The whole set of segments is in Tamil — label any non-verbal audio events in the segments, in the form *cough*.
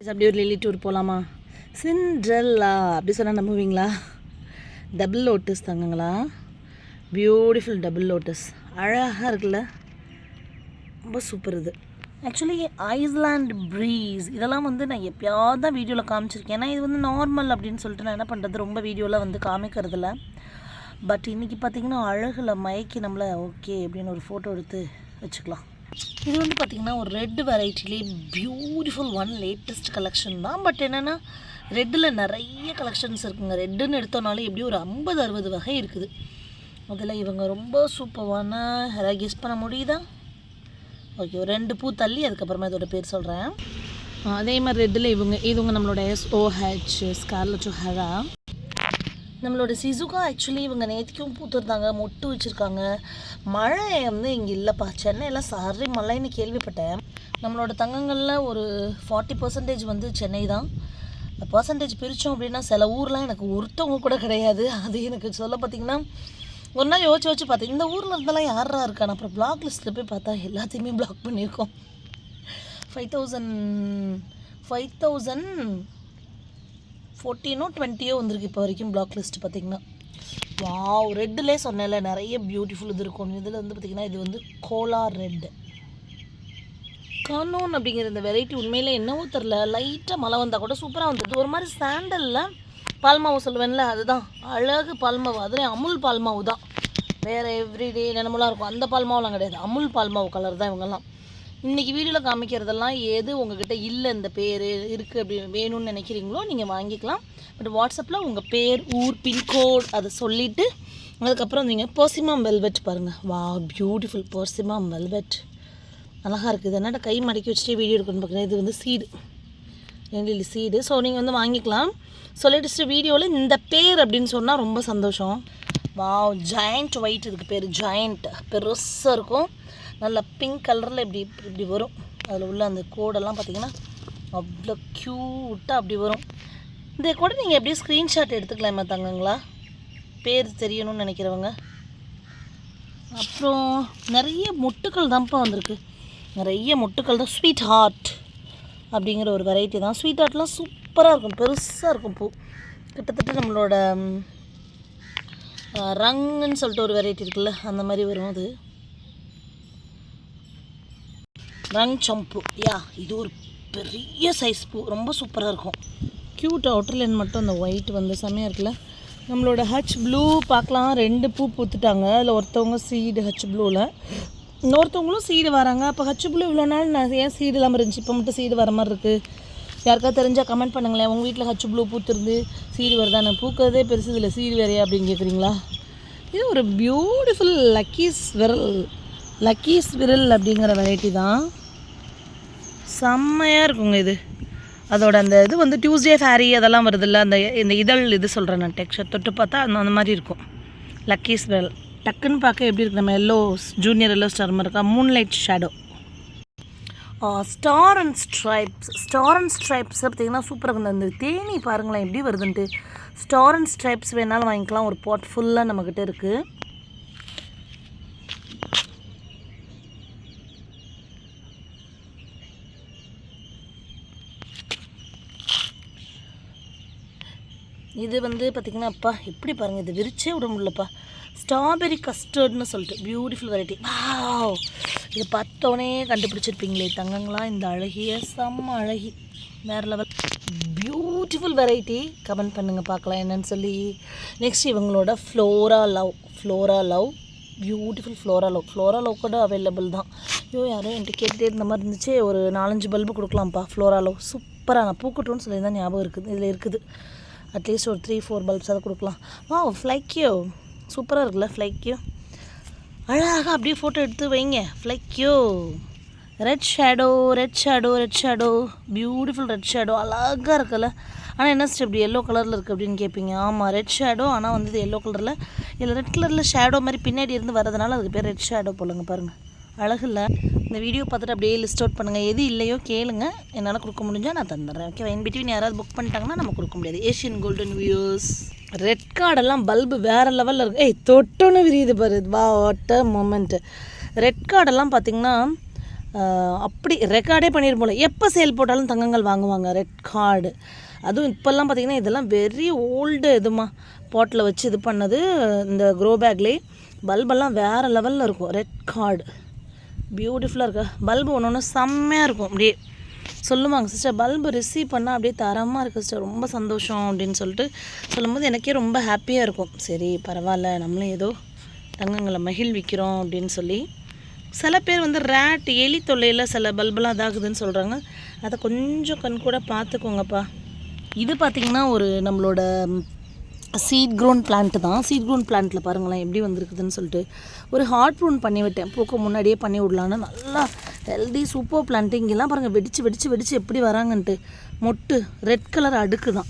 அப்படியே ஒரு லில்லி டூர் போகலாமா சிண்ட்ரெல்லா அப்படி சொன்னால் நம்புவீங்களா? டபுள் லோட்டஸ் தாங்கங்களா? பியூட்டிஃபுல் டபுள் லோட்டஸ் அழகாக இருக்குல்ல? ரொம்ப சூப்பர் இது. ஆக்சுவலி ஐஸ்லாண்ட் ப்ரீஸ் இதெல்லாம் வந்து நான் எப்பயாவது தான் வீடியோவில் காமிச்சிருக்கேன். ஏன்னா இது வந்து நார்மல் அப்படின்னு சொல்லிட்டு நான் என்ன பண்ணுறது ரொம்ப வீடியோவில் வந்து காமிக்கிறதில்ல. பட் இன்றைக்கி பார்த்தீங்கன்னா அழகில் மயக்கி நம்மளை ஓகே அப்படின்னு ஒரு ஃபோட்டோ எடுத்து வச்சுக்கலாம். இது வந்து பார்த்திங்கன்னா ஒரு ரெட் வெரைட்டிலே பியூட்டிஃபுல் ஒன் லேட்டஸ்ட் கலெக்ஷன் தான். பட் என்னென்னா ரெட்டில் நிறைய கலெக்ஷன்ஸ் இருக்குங்க. ரெட்டுன்னு எடுத்தோம்னாலே எப்படி ஒரு ஐம்பது அறுபது வகை இருக்குது. அதில் இவங்க ரொம்ப சூப்பரான யாராவது கெஸ் பண்ண முடியுதா? ஓகே ஒரு ரெண்டு பூ தள்ளி அதுக்கப்புறமா இதோட பேர் சொல்கிறேன் அதே மாதிரி ரெட்டில் இவங்க இவங்க நம்மளோட எஸ் ஓஹெச் ஸ்கார்லட் ஹெரா நம்மளோட சிசுகா ஆக்சுவலி இவங்க நேற்றுக்கும் பூத்துருந்தாங்க மொட்டு வச்சுருக்காங்க. மழை வந்து இங்கே இல்லைப்பா. சென்னையில் சாரி மழைன்னு கேள்விப்பட்டேன். நம்மளோட தங்கங்களில் ஒரு ஃபார்ட்டி பர்சன்டேஜ் வந்து சென்னை தான். பர்சன்டேஜ் பிரித்தோம் அப்படின்னா சில ஊர்லாம் எனக்கு ஒருத்தவங்க கூட கிடையாது. அது எனக்கு சொல்ல பார்த்தீங்கன்னா ஒரு நாள் யோசிச்சு யோசிச்சு பார்த்தேன். இந்த ஊரில் இருந்தெல்லாம் யாரா இருக்கான் அப்புறம் பிளாக் லிஸ்ட்டில் போய் பார்த்தா எல்லாத்தையுமே பிளாக் பண்ணியிருக்கோம். ஃபைவ் தௌசண்ட் ஃபைவ் தௌசண்ட் ஃபோர்டீனோ டுவெண்ட்டியோ வந்திருக்கு இப்போ வரைக்கும் பிளாக் லிஸ்ட் பார்த்தீங்கன்னா வாவ் ரெட்டிலே சொன்னேன்ல நிறைய பியூட்டிஃபுல் இது இருக்கும். இதில் வந்து பார்த்திங்கன்னா இது வந்து கோலார் ரெட்டு கானோன் அப்படிங்கிற இந்த வெரைட்டி உண்மையில் என்னவோ தெரில லைட்டாக மழை வந்தால் கூட சூப்பராக வந்துடுது ஒரு மாதிரி சாண்டலில் பால்மாவு சொல்லுவேன்ல அதுதான். அழகு பால்மாவு அதுலேயும் அமுல் பால்மாவு தான். வேறு எவ்ரிடே நினமெல்லாம் இருக்கும். அந்த பால்மாவுலாம் கிடையாது. அமுல் பால்மாவு கலர் தான் இவங்கெல்லாம். இன்றைக்கி வீடியோவில் காமிக்கிறதெல்லாம் எது உங்ககிட்ட இல்லை இந்த பேர் இருக்குது அப்படி வேணும்னு நினைக்கிறீங்களோ நீங்கள் வாங்கிக்கலாம். பட் வாட்ஸ்அப்பில் உங்கள் பேர் ஊர் பின்கோட் அதை சொல்லிவிட்டு அதுக்கப்புறம் நீங்கள் பர்சிமாம் வெல்வெட் பாருங்கள் வா பியூட்டிஃபுல் பர்சிமாம் வெல்வெட் அழகாக இருக்குது என்னடா கை மடக்கி வச்சுட்டு வீடியோ எடுக்கணும்னு பார்க்குறேன் இது வந்து சீடு ரெண்டு சீடு ஸோ நீங்கள் வந்து வாங்கிக்கலாம். ஸோ லேட்டஸ்ட்டு வீடியோவில் இந்த பேர் அப்படின்னு சொன்னால் ரொம்ப சந்தோஷம். வாவ் ஜாயிண்ட் ஒயிட் இதுக்கு பேர். ஜாயிண்ட் பெருசாக இருக்கும். நல்லா பிங்க் கலரில் இப்படி இப்படி வரும். அதில் உள்ள அந்த கோடெல்லாம் பார்த்தீங்கன்னா அவ்வளோ க்யூட்டாக அப்படி வரும். இந்த கூட நீங்கள் எப்படியும் ஸ்க்ரீன்ஷாட் எடுத்துக்கலாமா தங்கங்களா? பேர் தெரியணும்னு நினைக்கிறவங்க. அப்புறம் நிறைய மொட்டுக்கள் தான்ப்பா வந்திருக்கு. நிறைய மொட்டுக்கள் தான். ஸ்வீட் ஹார்ட் அப்படிங்கிற ஒரு வெரைட்டி தான். ஸ்வீட் ஹார்ட்லாம் சூப்பராக இருக்கும். பெருசாக இருக்கும் பூ. கிட்டத்தட்ட நம்மளோட ரங்குன்னு சொல்லிட்டு ஒரு வெரைட்டி இருக்குல்ல அந்த மாதிரி வரும் அது. ரங் சம்பு. யா இது ஒரு பெரிய சைஸ் பூ. ரொம்ப சூப்பராக இருக்கும். க்யூட் அவுட்டர்லைன் மட்டும் அந்த ஒயிட் வந்து செம்மையாக இருக்குல்ல. நம்மளோட ஹச் ப்ளூ பார்க்கலாம். ரெண்டு பூ பூத்துட்டாங்க. அதில் ஒருத்தவங்க சீடு ஹச் ப்ளூவில் இன்னொருத்தவங்களும் சீடு வராங்க. அப்போ ஹச் ப்ளூ இவ்வளோ நாள் நான் ஏன் சீடு இல்லாமல் இருந்துச்சு. இப்போ மட்டும் சீடு வர மாதிரி இருக்குது யாருக்காவது தெரிஞ்சால் கமெண்ட் பண்ணுங்களேன். உங்கள் வீட்டில் ஹச் ப்ளூ பூத்துருந்து சீடு வருதானே பூக்கிறதே பெருசு. இதில் சீடு வேறையா அப்படின்னு கேட்குறீங்களா இது ஒரு பியூட்டிஃபுல் லக்கீஸ் விரல் லக்கீஸ் விரல் அப்படிங்கிற வெரைட்டி தான். செம்மையாக இருக்குங்க இது. அதோட அந்த இது வந்து டியூஸ்டே ஃபேரி அதெல்லாம் வருதுல்ல அந்த இந்த இதழ் இது சொல்கிறேன் நான் டெக்ஸ்டர் தொட்டு பார்த்தா அந்த அந்த மாதிரி இருக்கும். லக்கீஸ் வெல் டக்குன்னு பார்க்க எப்படி இருக்கு நம்ம எல்லோ ஜூனியர் எல்லோ ஸ்டார் இருக்கா? Moonlight shadow star and stripes star and stripes பார்த்தீங்கன்னா சூப்பராக இருந்தது அந்த தேனி பாருங்களேன் எப்படி வருதுன்ட்டு. ஸ்டார் அண்ட் ஸ்ட்ரைப்ஸ் வேணாலும் வாங்கிக்கலாம். ஒரு பாட் ஃபுல்லாக நம்மக்கிட்ட இருக்குது இது வந்து பார்த்திங்கன்னா அப்பா எப்படி பாருங்கள் இது விரிச்சே விட முடியலப்பா. ஸ்ட்ராபெரி கஸ்டர்ட்னு சொல்லிட்டு பியூட்டிஃபுல் வெரைட்டி வாவ் இது பார்த்தோன்னே கண்டுபிடிச்சிருப்பீங்களே தங்கங்களா இந்த அழகிய செம்ம அழகி. வேறு லெவல் பியூட்டிஃபுல் வெரைட்டி கமெண்ட் பண்ணுங்கள் பார்க்கலாம் என்னன்னு சொல்லி. நெக்ஸ்ட் இவங்களோட flora love flora love beautiful flora love flora love கூட அவைலபிள் தான். ஐயோ யாரோ என்கிட்ட கேட்டுகிட்டே இருந்த மாதிரி இருந்துச்சு. ஒரு நாலஞ்சு பல்பு கொடுக்கலாம்ப்பா ஃப்ளோரா லவ் சூப்பராக நான் பூக்கட்டும்னு சொல்லி தான் ஞாபகம் இருக்குது இதில் இருக்குது. அட்லீஸ்ட் ஒரு த்ரீ ஃபோர் பல்ப்ஸ் அதை கொடுக்கலாம். வா ஃப்ளைக்கியோ சூப்பராக இருக்குல்ல ஃப்ளைக்கியோ அழகாக அப்படியே ஃபோட்டோ எடுத்து வைங்க. ஃப்ளைக்கியோ red shadow red shadow red shadow beautiful red shadow அழகாக இருக்குல்ல. ஆனால் என்ன சார் இப்படி எல்லோ கலரில் இருக்குது அப்படின்னு கேட்பீங்க ஆமாம் ரெட் ஷேடோ ஆனால் வந்து இது எல்லோ கலரில் இல்லை ரெட் கலரில் ஷேடோ மாதிரி பின்னாடி இருந்து வரதுனால அதுக்கு பேர் ரெட் ஷேடோ போலுங்க பாருங்கள் அழகு இல்லை? இந்த வீடியோ பார்த்துட்டு அப்படியே லிஸ்ட் அவுட் பண்ணுங்கள் எது இல்லையோ கேளுங்க. என்னால் கொடுக்க முடிஞ்சால் நான் தந்துடுறேன். ஓகேவா இன் பிட்வீன் யாராவது புக் பண்ணிட்டாங்கன்னா நம்ம கொடுக்க முடியாது. ஏஷியன் கோல்டன் வியூஸ் ரெட் கார்டெல்லாம் பல்பு வேறு லெவலில் இருக்குது ஏய் தொட்டோன்னு விரியுது பாரு. வா வாட்ட மூமெண்ட்டு ரெட் கார்டெல்லாம் பார்த்தீங்கன்னா அப்படி ரெக்கார்டே பண்ணியிருப்போம்ல எப்போ சேல் போட்டாலும் தங்கங்கள் வாங்குவாங்க ரெட் கார்டு அதுவும் இப்போல்லாம் பார்த்தீங்கன்னா இதெல்லாம் வெரி ஓல்டு இதுமா பாட்டில் வச்சு இது பண்ணது இந்த க்ரோ பேக்லேயே பல்பெல்லாம் வேறு லெவலில் இருக்கும். ரெட் கார்டு பியூட்டிஃபுல்லாக இருக்கா. பல்பு ஒன்று ஒன்று செம்மையாக இருக்கும். அப்படியே சொல்லுவாங்க சிஸ்டர் பல்பு ரிசீவ் பண்ணால் அப்படியே தரமாக இருக்குது சிஸ்டர் ரொம்ப சந்தோஷம் அப்படின்னு சொல்லிட்டு சொல்லும்போது எனக்கே ரொம்ப ஹாப்பியாக இருக்கும். சரி பரவாயில்ல. நம்மளும் ஏதோ தங்கங்களை மகிழ்விக்கிறோம் அப்படின்னு சொல்லி சில பேர் வந்து ரேட் எலி தொல்லையில் சில பல்பெல்லாம் இதாகுதுன்னு சொல்கிறாங்க அதை கொஞ்சம் கண் கூட பார்த்துக்கோங்கப்பா. இது பார்த்திங்கன்னா ஒரு நம்மளோட சீட் க்ரோன் பிளான்ட்டு தான். சீட் க்ரோன் பிளான்ட்டில் பாருங்களேன் எப்படி வந்திருக்குதுன்னு சொல்லிட்டு. ஒரு ஹார்ட் ப்ரூன் பண்ணி விட்டேன். பூக்க முன்னாடியே பண்ணி விடலான்னு. நல்லா ஹெல்தி சூப்பர் பிளான்ட்டிங்கெல்லாம் பாருங்கள் வெடித்து வெடித்து வெடித்து எப்படி வராங்கன்ட்டு. மொட்டு ரெட் கலர் அடுக்கு தான்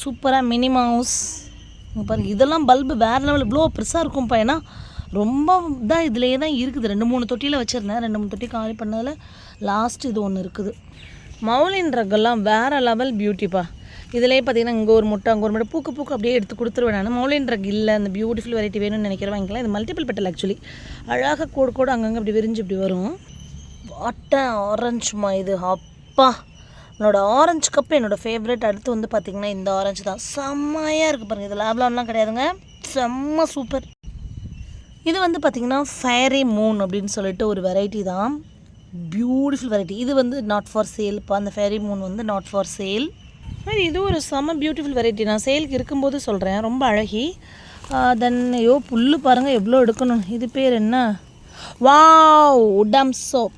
சூப்பராக மினி மவுஸ் பாருங்கள் இதெல்லாம் பல்பு வேறு லெவல் இவ்வளோ பெருசாக இருக்கும்ப்பா ஏன்னா ரொம்ப தான் இதுலேயே தான் இருக்குது. ரெண்டு மூணு தொட்டியில் வச்சுருந்தேன். ரெண்டு மூணு தொட்டி காலி பண்ணதில் லாஸ்ட் இது ஒன்று இருக்குது. மௌலின் ரகெல்லாம் வேறு லெவல் பியூட்டிப்பா இதிலே பார்த்தீங்கன்னா இங்கே ஒரு முட்டை அங்கே ஒரு முட்டை. பூக்கு பூக்கு அப்படியே எடுத்து கொடுத்துருவேன் நான். மௌலின் ரக் இல்லை அந்த பியூட்டிஃபுல் வெரைட்டி வேணும்னு நினைக்கிறேன் வாங்கிக்கலாம் இது மல்டிபிள் பெட்டல் ஆக்சுவலி அழகாக கூடு கூட அங்கங்கே அப்படி விரிஞ்சு இப்படி வரும். வாட்டை ஆரஞ்சுமா இது. அப்பா. என்னோட ஆரஞ்சு கப் என்னோட ஃபேவரட் அடுத்து வந்து பார்த்திங்கன்னா இந்த ஆரஞ்சு தான். செம்மையாக இருக்குது பாருங்கள் இது லேப்லான்லாம் கிடையாதுங்க. செம்ம சூப்பர் இது வந்து பார்த்திங்கன்னா ஃபேரி மூன் அப்படின்னு சொல்லிட்டு ஒரு வெரைட்டி தான். பியூட்டிஃபுல் வெரைட்டி இது வந்து நாட் ஃபார் சேல் இப்போ அந்த ஃபேரி மூன் வந்து நாட் ஃபார் சேல் இது ஒரு செம்ம பியூட்டிஃபுல் வெரைட்டி நான் சேலுக்கு இருக்கும்போது சொல்கிறேன் ரொம்ப அழகி. தென் ஐயோ புல்லு பாருங்கள் எவ்வளோ எடுக்கணும். இது பேர் என்ன? வாவ் உடம் சோப்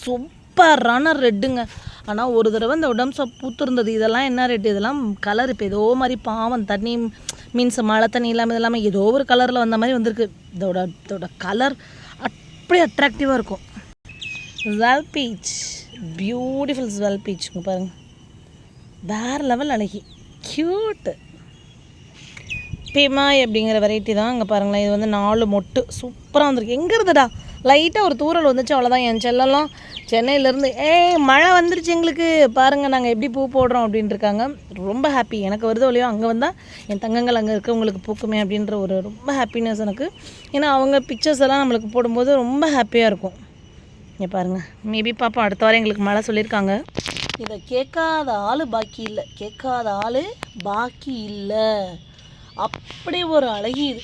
சூப்பரான ரெட்டுங்க. ஆனால் ஒரு தடவை இந்த உடம் சோப் பூத்துருந்தது. இதெல்லாம் என்ன ரெட்டு இதெல்லாம் கலர் இப்போ ஏதோ மாதிரி பாவம் தண்ணி மீன்ஸ் மழை தண்ணி இல்லாமல் இது இல்லாமல் ஏதோ ஒரு கலரில் வந்த மாதிரி வந்திருக்கு. இதோட இதோட கலர் அப்படியே அட்ராக்டிவாக இருக்கும். Jewel peach beautiful jewel peach பாருங்கள் வேறு லெவல் அழகி. க்யூட்டு பிமாய் அப்படிங்கிற வெரைட்டி தான் இங்கே பாருங்களேன். இது வந்து நாலு மொட்டு. சூப்பராக வந்திருக்கு. எங்கே இருந்துடா? லைட்டாக ஒரு தூரல் வந்துச்சு. அவ்வளோதான் என் செல்லெல்லாம் சென்னையிலேருந்து ஏய் மழை வந்துருச்சு எங்களுக்கு. பாருங்கள் நாங்கள் எப்படி பூ போடுறோம் அப்படின்ட்டு இருக்காங்க. ரொம்ப ஹாப்பி எனக்கு வருது இல்லையோ அங்கே வந்தால் என் தங்கங்கள் அங்கே இருக்கவங்களுக்கு பூக்குமே அப்படின்ற ஒரு ரொம்ப ஹாப்பினஸ் எனக்கு. ஏன்னா அவங்க பிக்சர்ஸ் எல்லாம் நம்மளுக்கு போடும்போது ரொம்ப ஹாப்பியாக இருக்கும். இங்கே பாருங்கள் மேபி பாப்பா அடுத்த வாரம் எங்களுக்கு மழை சொல்லியிருக்காங்க. இதை கேட்காத ஆள் பாக்கி இல்லை. கேட்காத ஆள் பாக்கி இல்லை. அப்படி ஒரு அழகி இது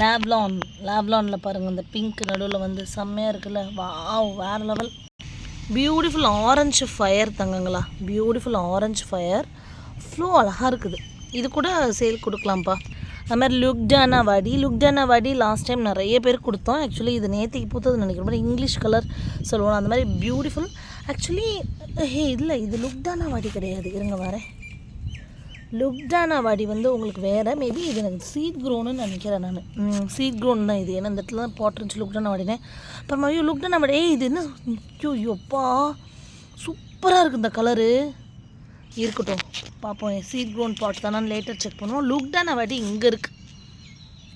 லேப்லான் லேப்லானில் பாருங்கள் இந்த பிங்க் நடுவில் வந்து செம்மையாக இருக்குல்ல. வாவ் வேறு லெவல் பியூட்டிஃபுல் ஆரஞ்சு ஃபயர் தங்கங்களா? பியூட்டிஃபுல் ஆரஞ்சு ஃபயர் ஃப்ளோ அழகாக இருக்குது. இது கூட சேல் கொடுக்கலாம்ப்பா. அது மாதிரி லுக்டானா வாடி லுக்டானா வாடி லாஸ்ட் டைம் நிறைய பேர் கொடுத்தோம். ஆக்சுவலி இது நேற்றுக்கு பூத்தது நினைக்கிற மாதிரி இங்கிலீஷ் கலர் சொல்லுவோம். அந்த மாதிரி பியூட்டிஃபுல் ஆக்சுவலி ஹே இல்லை இது லுக்டானா வாடி கிடையாது. இருங்க வரேன். லுக்டானா வாடி வந்து உங்களுக்கு வேறு. மேபி இது எனக்கு சீட் க்ரோன்னு நினைக்கிறேன் நான். சீட் க்ரோன் தான் இது. ஏன்னா இந்த இடத்துல தான் போட்டுருந்துச்சு லுக்டானா வாடினேன். அப்புறம் ஐயோ லுக்டானா வாடி ஏய் இது என்ன? ஐயோ ஐயோப்பா சூப்பராக இருக்குது இந்த கலரு இருக்கட்டும். பார்ப்போம். சீட் க்ரோன் பாட் தானே லேட்டர் செக் பண்ணுவோம். லுக்டானா வாடி இங்கே இருக்குது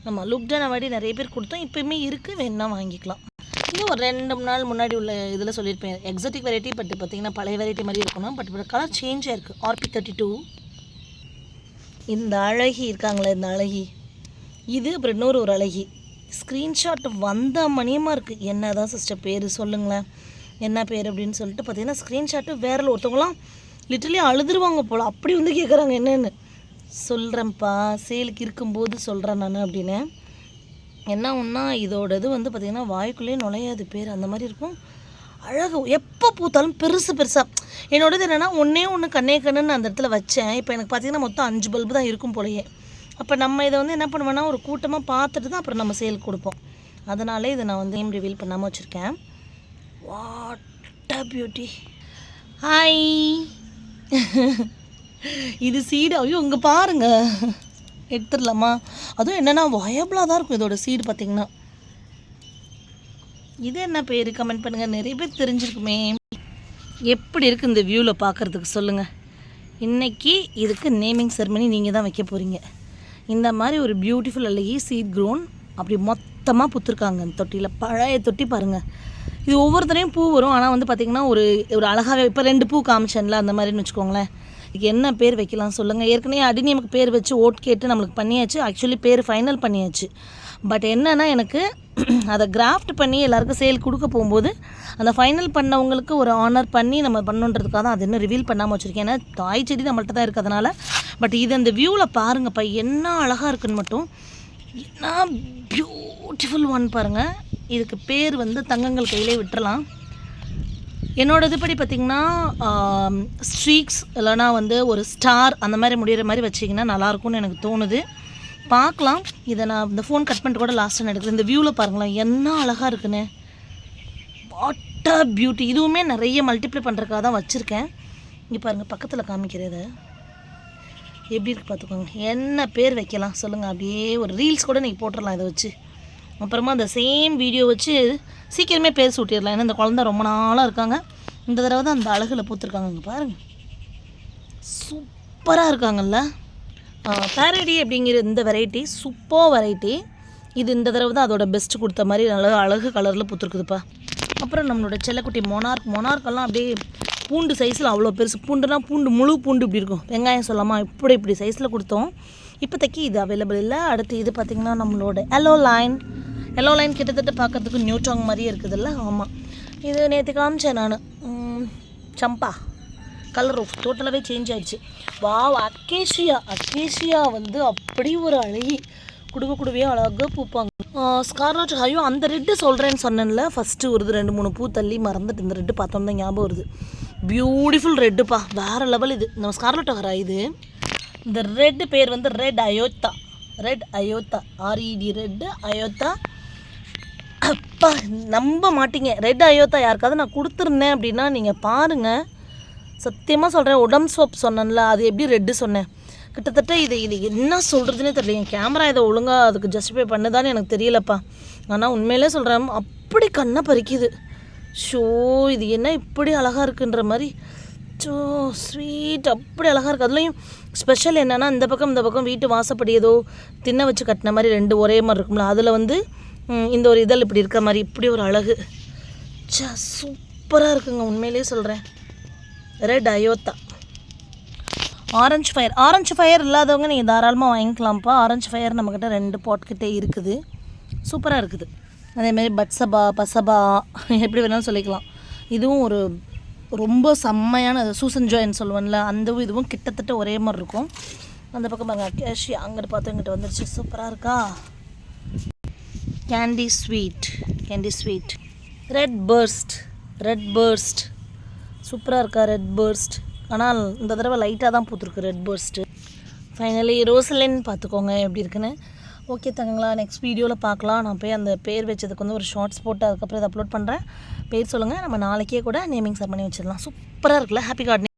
ஆமாம் லுக்டானா வாடி நிறைய பேர் கொடுத்தோம். இப்போயுமே இருக்குது வேணால் வாங்கிக்கலாம். இன்னும் ஒரு ரெண்டு மூணு நாள் முன்னாடி உள்ள இதில் சொல்லியிருப்பேன். எக்ஸாட்டிக் வெரைட்டி பட் பார்த்தீங்கன்னா பழைய வெரைட்டி மாதிரி இருக்கணும். பட் கலர் சேஞ்ச் ஆயிருக்கு. ஆர்பி தேர்ட்டி டூ இந்த அழகி இருக்காங்களே இந்த அழகி. இது அப்புறம் இன்னொரு ஒரு அழகி. ஸ்க்ரீன்ஷாட் வந்த மணியமாக இருக்குது என்ன தான் சிஸ்டர் பேர் சொல்லுங்களேன். என்ன பேர் அப்படின்னு சொல்லிட்டு பார்த்தீங்கன்னா ஸ்க்ரீன்ஷாட்டு வேற ஒருத்தவங்களாம் லிட்டரலி அழுதுருவாங்க போல். அப்படி வந்து கேட்குறாங்க என்னென்னு. சொல்கிறேன்ப்பா சேலுக்கு இருக்கும்போது சொல்கிறேன் நான் அப்படின்னு. என்ன ஒன்றா இதோட இது வந்து பார்த்திங்கன்னா வாய்க்குள்ளேயே நுழையாது பேர். அந்த மாதிரி இருக்கும். அழகு. எப்போ பூத்தாலும் பெருசு பெருசாக என்னோடது என்னென்னா ஒன்றே ஒன்று கண்ணே கண்ணுன்னு அந்த இடத்துல வச்சேன். இப்போ எனக்கு பார்த்தீங்கன்னா மொத்தம் அஞ்சு பல்பு தான் இருக்கும் போலயே. அப்போ நம்ம இதை வந்து என்ன பண்ணுவேன்னா ஒரு கூட்டமாக பார்த்துட்டு தான் அப்புறம் நம்ம சேல் கொடுப்போம். அதனாலே இதை நான் வந்து நேம் ரிவீல் பண்ணாமல் வச்சுருக்கேன். வாட் அ பியூட்டி ஹாய் இது சீடு ஐயோ இங்கே பாருங்க. எடுத்துடலாமா? அதுவும் என்னென்னா வயபிளாக தான் இருக்கும் இதோட சீடு பார்த்தீங்கன்னா. இது என்ன பேர்? கமெண்ட் பண்ணுங்கள் நிறைய பேர் தெரிஞ்சிருக்குமே. எப்படி இருக்குது இந்த வியூவில் பார்க்குறதுக்கு சொல்லுங்கள் இன்றைக்கி இதுக்கு நேமிங் செரமனி நீங்கள் தான் வைக்க போகிறீங்க இந்த மாதிரி ஒரு பியூட்டிஃபுல் அழகி சீட் க்ரோன் அப்படி மொத்தமாக புத்துருக்காங்க இந்த தொட்டியில். பழைய தொட்டி பாருங்கள் இது ஒவ்வொருத்தரையும் பூ வரும். ஆனால் வந்து பார்த்திங்கன்னா ஒரு ஒரு அழகாகவே இப்போ ரெண்டு பூ காமிச்சேன்ல அந்த மாதிரின்னு வச்சுக்கோங்களேன். இதுக்கு என்ன பேர் வைக்கலாம் சொல்லுங்கள் ஏற்கனவே அடிநியமுக்கு பேர் வச்சு ஓட் கேட்டு நம்மளுக்கு பண்ணியாச்சு. ஆக்சுவலி பேர் ஃபைனல் பண்ணியாச்சு. பட் என்னென்னா எனக்கு *clears throat* அதை கிராஃப்ட் பண்ணி எல்லாருக்கும் சேல் கொடுக்க போகும்போது அந்த ஃபைனல் பண்ணவங்களுக்கு ஒரு ஆனர் பண்ணி நம்ம பண்ணுன்றதுக்காக தான் அது இன்னும் ரிவீல் பண்ணாமல் வச்சுருக்கேன். ஏன்னா தாய் செடி நம்மள்ட்ட தான் இருக்கிறதுனால. பட் இது அந்த வியூவில் பாருங்கப்பா என்ன அழகாக இருக்குன்னு மட்டும். என்ன பியூட்டிஃபுல் ஒன் பாருங்கள் இதுக்கு பேர் வந்து தங்கங்கள் கையிலே விட்டுறலாம். என்னோட இதுபடி பார்த்திங்கன்னா ஸ்ட்ரீக்ஸ் இல்லைனா வந்து ஒரு ஸ்டார் அந்த மாதிரி முடிகிற மாதிரி வச்சிங்கன்னா நல்லாயிருக்கும்னு எனக்கு தோணுது. பார்க்கலாம். இதை நான் இந்த ஃபோன் கட் பண்ணிட்டு கூட லாஸ்ட்டாக எடுக்கிறேன். இந்த வியூவில் பாருங்களேன் என்ன அழகாக இருக்குன்னு. வாட்டர் பியூட்டி இதுவுமே நிறைய மல்டிப்ளை பண்ணுறக்காக தான் வச்சுருக்கேன். இங்கே பாருங்கள் பக்கத்தில் காமிக்கிறது. எப்படி இருக்கு பார்த்துக்கோங்க என்ன பேர் வைக்கலாம்? சொல்லுங்கள் அப்படியே ஒரு ரீல்ஸ் கூட நீங்கள் போட்டுடலாம் இதை வச்சு. அப்புறமா அந்த சேம் வீடியோ வச்சு சீக்கிரமே பேர் விட்டிடலாம் ஏன்னா இந்த குழந்த ரொம்ப நாளாக இருக்காங்க. இந்த தடவை தான் அந்த அழகில் பூத்துருக்காங்க இங்கே பாருங்கள் சூப்பராக இருக்காங்கல்ல. பேரடி அப்படிங்கிற இந்த வெரைட்டி சூப்பர் வெரைட்டி இது இந்த தடவை தான் அதோட பெஸ்ட்டு கொடுத்த மாதிரி நல்ல அழகு கலரில் பூத்துருக்குதுப்பா. அப்புறம் நம்மளோட செல்லக்குட்டி மொனார்க் மொனார்க்கெல்லாம் அப்படியே பூண்டு சைஸில் அவ்வளோ பெருசு. பூண்டுனா பூண்டு முழு பூண்டு இப்படி இருக்கும். வெங்காயம் சொல்லாமா இப்படி இப்படி சைஸில் கொடுத்தோம். இப்போதைக்கு இது அவைலபிள் இல்லை. அடுத்து இது பார்த்திங்கன்னா நம்மளோட எல்லோ லைன் எல்லோ லைன் கிட்டத்தட்ட பார்க்குறதுக்கு நியூட்ராங் மாதிரியே இருக்குதுல்ல? ஆமாம் இது நேற்று காமிச்சேன் நான். சம்பா. கலர் டோட்டலாகவே சேஞ்ச் ஆகிடுச்சு வாவ் அக்கேஷியா அக்கேஷியா வந்து அப்படி ஒரு அழகி குடுக்க குடுவே அழகாக பூப்பாங்க. ஸ்கார்லாட் ஐயோ அந்த ரெட்டு சொல்கிறேன்னு சொன்னேன்ல. ஃபஸ்ட்டு ஒரு ரெண்டு மூணு பூ தள்ளி மறந்துட்டு இந்த ரெட்டு பார்த்தோம் தான் ஞாபகம் வருது. பியூட்டிஃபுல் ரெட்டுப்பா வேறு லெவல் இது. நம்ம ஸ்கார்லட் ஹரா இது. இந்த ரெட்டு பேர் வந்து ரெட் அயோத்தா. ரெட் அயோத்தா. ஆர்இடி ரெட்டு அயோத்தா. அப்பா நம்ப மாட்டீங்க. ரெட் அயோத்தா யாருக்காவது நான் கொடுத்துருந்தேன் அப்படின்னா நீங்கள் பாருங்கள் சத்தியமாக சொல்கிறேன் உடம் சோப் சொன்னேன்ல அது எப்படி ரெட்டு சொன்னேன்? கிட்டத்தட்ட இது இது என்ன சொல்கிறதுனே தெரியல. என் கேமரா இதை ஒழுங்காக அதுக்கு ஜஸ்டிஃபை பண்ணுதான்னு எனக்கு தெரியலப்பா. ஆனால் உண்மையிலே சொல்கிறேன் அப்படி கண்ணை பறிக்குது. ஷோ இது என்ன இப்படி அழகாக இருக்குன்ற மாதிரி. ஸோ ஸ்வீட் அப்படி அழகாக இருக்குது அதுலேயும் ஸ்பெஷல் என்னென்னா இந்த பக்கம் இந்த பக்கம் வீட்டு வாசப்படி ஏதோ தின்ன வச்சு கட்டின மாதிரி ரெண்டு ஒரே மாதிரி இருக்கும்ல. அதில் வந்து இந்த ஒரு இதழ் இப்படி இருக்கிற மாதிரி இப்படி ஒரு அழகு. சா சூப்பராக இருக்குங்க. உண்மையிலேயே சொல்கிறேன் ரெட் அயோத்தா ஆரஞ்சு ஃபயர் ஆரஞ்சு ஃபயர் இல்லாதவங்க நீங்கள் தாராளமாக வாங்கிக்கலாம்ப்பா. ஆரஞ்சு ஃபயர் நம்மக்கிட்ட ரெண்டு பாட்கிட்டே இருக்குது. சூப்பராக இருக்குது. அதேமாரி பட்சபா பசபா *laughs* எப்படி வேணாலும் சொல்லிக்கலாம். இதுவும் ஒரு ரொம்ப செம்மையான சூசன் ஜாயின்னு சொல்லுவேன்ல அந்த இதுவும் கிட்டத்தட்ட ஒரே மாதிரி இருக்கும். அந்த பக்கம் பாருங்க கேஷி அங்கிட்டு பார்த்து இங்கிட்ட வந்துருச்சு. சூப்பராக இருக்கா? Candy sweet candy sweet red burst red burst சூப்பராக இருக்கா ரெட் பர்ஸ்ட் ஆனால் இந்த தடவை லைட்டாக தான் பூத்துருக்கு ரெட் பர்ஸ்ட்டு ஃபைனலி ரோசலின் பார்த்துக்கோங்க எப்படி இருக்குன்னு. ஓகே தங்கங்களா நெக்ஸ்ட் வீடியோவில் பார்க்கலாம். நான் போய் அந்த பேர் வச்சதுக்கு வந்து ஒரு ஷார்ட்ஸ் போட்டு அதுக்கப்புறம் இதை அப்லோட் பண்ணுறேன் பேர் சொல்லுங்கள் நம்ம நாளைக்கே கூட நேமிங் செட் பண்ணி வச்சிடலாம். சூப்பராக இருக்குல்ல? Happy gardening